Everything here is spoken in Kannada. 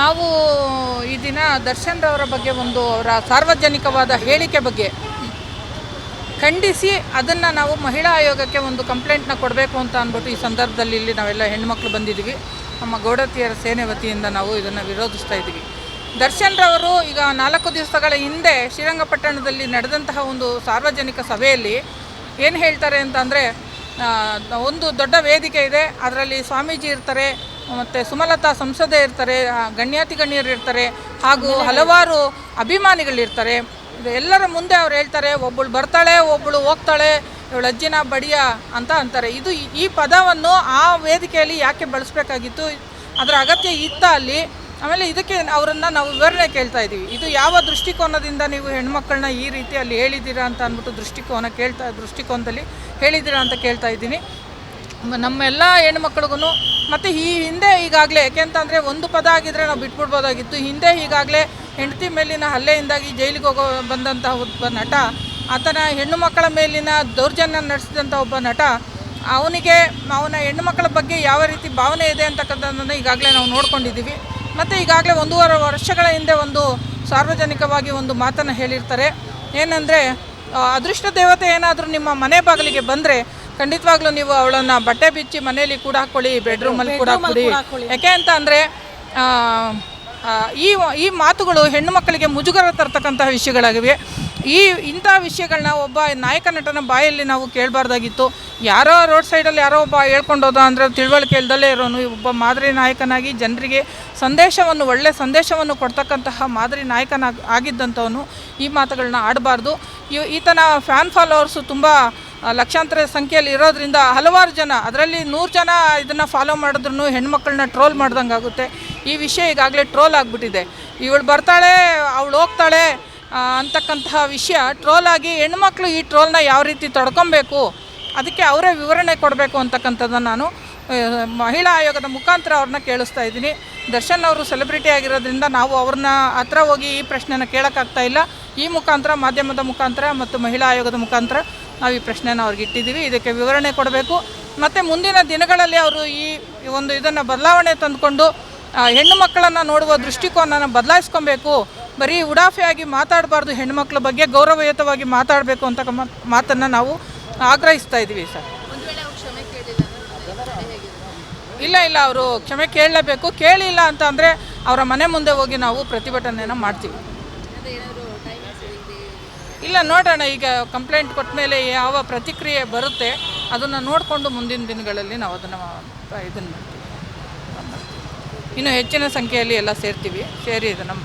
ನಾವು ಈ ದಿನ ದರ್ಶನ್ ರವರ ಬಗ್ಗೆ ಒಂದು ಅವರ ಸಾರ್ವಜನಿಕವಾದ ಹೇಳಿಕೆ ಬಗ್ಗೆ ಖಂಡಿಸಿ ಅದನ್ನು ನಾವು ಮಹಿಳಾ ಆಯೋಗಕ್ಕೆ ಒಂದು ಕಂಪ್ಲೇಂಟ್ನ ಕೊಡಬೇಕು ಅಂತ ಅಂದ್ಬಿಟ್ಟು ಈ ಸಂದರ್ಭದಲ್ಲಿ ಇಲ್ಲಿ ನಾವೆಲ್ಲ ಹೆಣ್ಮಕ್ಳು ಬಂದಿದ್ದೀವಿ. ನಮ್ಮ ಗೌಡತಿಯರ ಸೇನೆ ವತಿಯಿಂದ ನಾವು ಇದನ್ನು ವಿರೋಧಿಸ್ತಾ ಇದ್ದೀವಿ. ದರ್ಶನ್ ರವರು ಈಗ ನಾಲ್ಕು ದಿವಸಗಳ ಹಿಂದೆ ಶ್ರೀರಂಗಪಟ್ಟಣದಲ್ಲಿ ನಡೆದಂತಹ ಒಂದು ಸಾರ್ವಜನಿಕ ಸಭೆಯಲ್ಲಿ ಏನು ಹೇಳ್ತಾರೆ ಅಂತಂದರೆ ಒಂದು ದೊಡ್ಡ ವೇದಿಕೆ ಇದೆ. ಅದರಲ್ಲಿ ಸ್ವಾಮೀಜಿ ಇರ್ತಾರೆ. ಮತ್ತು ಸುಮಲತಾ ಸಂಸದೆ ಇರ್ತಾರೆ ಗಣ್ಯಾತಿ ಗಣ್ಯರು ಇರ್ತಾರೆ, ಹಾಗೂ ಹಲವಾರು ಅಭಿಮಾನಿಗಳಿರ್ತಾರೆ ಎಲ್ಲರ ಮುಂದೆ ಅವ್ರು ಹೇಳ್ತಾರೆ ಒಬ್ಬಳು ಬರ್ತಾಳೆ ಒಬ್ಬಳು ಹೋಗ್ತಾಳೆ, ಇವಳು ಅಜ್ಜಿನ ಬಡಿಯ ಅಂತ ಅಂತಾರೆ. ಇದು ಈ- ಪದವನ್ನು ಆ ವೇದಿಕೆಯಲ್ಲಿ ಯಾಕೆ ಬಳಸಬೇಕಾಗಿತ್ತು? ಅದರ ಅಗತ್ಯ ಇತ್ತ ಅಲ್ಲಿ. ಆಮೇಲೆ ಇದಕ್ಕೆ ಅವರನ್ನು ನಾವು ವಿವರಣೆ ಕೇಳ್ತಾ ಇದ್ದೀವಿ. ಇದು ಯಾವ ದೃಷ್ಟಿಕೋನದಿಂದ ನೀವು ಹೆಣ್ಮಕ್ಳನ್ನ ಈ ರೀತಿ ಅಲ್ಲಿ ಹೇಳಿದ್ದೀರಾ ಅಂತ ಅಂದ್ಬಿಟ್ಟು ದೃಷ್ಟಿಕೋನ ಕೇಳ್ತಾ, ದೃಷ್ಟಿಕೋನದಲ್ಲಿ ಹೇಳಿದ್ದೀರಾ ಅಂತ ಕೇಳ್ತಾ ಇದ್ದೀನಿ. ನಮ್ಮೆಲ್ಲ ಹೆಣ್ಮಕ್ಳಿಗೂ ಮತ್ತು ಈ ಹಿಂದೆ ಈಗಾಗಲೇ ಯಾಕೆಂತಂದರೆ ಒಂದು ಪದ ಆಗಿದ್ದರೆ ನಾವು ಬಿಟ್ಬಿಡ್ಬೋದಾಗಿತ್ತು. ಹಿಂದೆ ಈಗಾಗಲೇ ಹೆಂಡತಿ ಮೇಲಿನ ಹಲ್ಲೆಯಿಂದಾಗಿ ಜೈಲಿಗೆ ಹೋಗೋ ಬಂದಂತಹ ಒಬ್ಬ ನಟ, ಆತನ ಹೆಣ್ಣು ಮಕ್ಕಳ ಮೇಲಿನ ದೌರ್ಜನ್ಯ ನಡೆಸಿದಂಥ ಒಬ್ಬ ನಟ, ಅವನಿಗೆ, ಅವನ ಹೆಣ್ಣು ಮಕ್ಕಳ ಬಗ್ಗೆ ಯಾವ ರೀತಿ ಭಾವನೆ ಇದೆ ಅಂತಕ್ಕಂಥದ್ದನ್ನು ಈಗಾಗಲೇ ನಾವು ನೋಡ್ಕೊಂಡಿದ್ದೀವಿ. ಮತ್ತು ಈಗಾಗಲೇ ಒಂದೂವರೆ ವರ್ಷಗಳ ಹಿಂದೆ ಒಂದು ಸಾರ್ವಜನಿಕವಾಗಿ ಒಂದು ಮಾತನ್ನು ಹೇಳಿರ್ತಾರೆ. ಏನಂದರೆ ಅದೃಷ್ಟ ದೇವತೆ ಏನಾದರೂ ನಿಮ್ಮ ಮನೆ ಬಾಗಿಲಿಗೆ ಬಂದರೆ ಖಂಡಿತವಾಗ್ಲೂ ನೀವು ಅವಳನ್ನು ಬಟ್ಟೆ ಬಿಚ್ಚಿ ಮನೆಯಲ್ಲಿ ಕೂಡ ಹಾಕ್ಕೊಳ್ಳಿ ಬೆಡ್ರೂಮಲ್ಲಿ ಕೂಡ ಹಾಕೊಳ್ಳಿ ಯಾಕೆ ಅಂತ ಅಂದರೆ ಈ ಈ ಮಾತುಗಳು ಹೆಣ್ಣು ಮಕ್ಕಳಿಗೆ ಮುಜುಗರ ತರ್ತಕ್ಕಂತಹ ವಿಷಯಗಳಾಗಿವೆ. ಈ ಇಂಥ ವಿಷಯಗಳನ್ನ ಒಬ್ಬ ನಾಯಕ ನಟನ ಬಾಯಲ್ಲಿ ನಾವು ಕೇಳಬಾರ್ದಾಗಿತ್ತು. ಯಾರೋ ರೋಡ್ ಸೈಡಲ್ಲಿ ಯಾರೋ ಒಬ್ಬ ಹೇಳ್ಕೊಂಡೋದ ಅಂದರೆ ತಿಳುವಳಿಕೆ ಇಲ್ಲದಲ್ಲೇ ಇರೋನು. ಒಬ್ಬ ಮಾದರಿ ನಾಯಕನಾಗಿ ಜನರಿಗೆ ಸಂದೇಶವನ್ನು ಒಳ್ಳೆ ಸಂದೇಶವನ್ನು ಕೊಡ್ತಕ್ಕಂತಹ ಮಾದರಿ ನಾಯಕನಾಗಿ ಆಗಿದ್ದಂಥವನು ಈ ಮಾತುಗಳನ್ನ ಆಡಬಾರ್ದು. ಈತನ ಫ್ಯಾನ್ ಫಾಲೋವರ್ಸು ತುಂಬ ಲಕ್ಷಾಂತರ ಸಂಖ್ಯೆಯಲ್ಲಿ ಇರೋದ್ರಿಂದ ಹಲವಾರು ಜನ, ಅದರಲ್ಲಿ ನೂರು ಜನ ಇದನ್ನು ಫಾಲೋ ಮಾಡಿದ್ರು ಹೆಣ್ಮಕ್ಳನ್ನ ಟ್ರೋಲ್ ಮಾಡ್ದಂಗೆ ಆಗುತ್ತೆ. ಈ ವಿಷಯ ಈಗಾಗಲೇ ಟ್ರೋಲ್ ಆಗಿಬಿಟ್ಟಿದೆ. ಇವಳು ಬರ್ತಾಳೆ, ಅವಳು ಹೋಗ್ತಾಳೆ ಅಂತಕ್ಕಂತಹ ವಿಷಯ ಟ್ರೋಲ್ ಆಗಿ ಹೆಣ್ಮಕ್ಳು ಈ ಟ್ರೋಲ್ನ ಯಾವ ರೀತಿ ತಡ್ಕೊಬೇಕು, ಅದಕ್ಕೆ ಅವರೇ ವಿವರಣೆ ಕೊಡಬೇಕು ಅಂತಕ್ಕಂಥದ್ದನ್ನು ನಾನು ಮಹಿಳಾ ಆಯೋಗದ ಮುಖಾಂತರ ಅವ್ರನ್ನ ಕೇಳಿಸ್ತಾ ಇದ್ದೀನಿ. ದರ್ಶನ್ ಅವರು ಸೆಲೆಬ್ರಿಟಿ ಆಗಿರೋದ್ರಿಂದ ನಾವು ಅವ್ರನ್ನ ಹತ್ರ ಹೋಗಿ ಈ ಪ್ರಶ್ನೆನ ಕೇಳೋಕ್ಕಾಗ್ತಾ ಇಲ್ಲ. ಈ ಮುಖಾಂತರ, ಮಾಧ್ಯಮದ ಮುಖಾಂತರ ಮತ್ತು ಮಹಿಳಾ ಆಯೋಗದ ಮುಖಾಂತರ ನಾವು ಈ ಪ್ರಶ್ನೆನ ಅವ್ರಿಗೆ ಇಟ್ಟಿದ್ದೀವಿ. ಇದಕ್ಕೆ ವಿವರಣೆ ಕೊಡಬೇಕು. ಮತ್ತು ಮುಂದಿನ ದಿನಗಳಲ್ಲಿ ಅವರು ಈ ಒಂದು ಇದನ್ನು ಬದಲಾವಣೆ ತಂದುಕೊಂಡು ಹೆಣ್ಣು ಮಕ್ಕಳನ್ನು ನೋಡುವ ದೃಷ್ಟಿಕೋನನ ಬದಲಾಯಿಸ್ಕೊಬೇಕು. ಬರೀ ಉಡಾಫೆಯಾಗಿ ಮಾತಾಡಬಾರ್ದು ಹೆಣ್ಣುಮಕ್ಳ ಬಗ್ಗೆ ಗೌರವಯುತವಾಗಿ ಮಾತಾಡಬೇಕು ಅಂತ ಮಾತನ್ನು ನಾವು ಆಗ್ರಹಿಸ್ತಾ ಇದ್ದೀವಿ ಸರ್. ಇಲ್ಲ ಇಲ್ಲ ಅವರು ಕ್ಷಮೆ ಕೇಳಲೇಬೇಕು. ಕೇಳಿಲ್ಲ ಅಂತ ಅಂದರೆ ಅವರ ಮನೆ ಮುಂದೆ ಹೋಗಿ ನಾವು ಪ್ರತಿಭಟನೆಯನ್ನು ಮಾಡ್ತೀವಿ. ಇಲ್ಲ, ನೋಡೋಣ, ಈಗ ಕಂಪ್ಲೇಂಟ್ ಕೊಟ್ಟ ಮೇಲೆ ಯಾವ ಪ್ರತಿಕ್ರಿಯೆ ಬರುತ್ತೆ, ಅದನ್ನು ನೋಡಿಕೊಂಡು ಮುಂದಿನ ದಿನಗಳಲ್ಲಿ ನಾವು ಅದನ್ನು, ಇದನ್ನು ಮಾಡ್ತೀವಿ. ಇನ್ನು ಹೆಚ್ಚಿನ ಸಂಖ್ಯೆಯಲ್ಲಿ ಎಲ್ಲ ಸೇರ್ತೀವಿ. ಸೇರಿ ಇದನ್ನು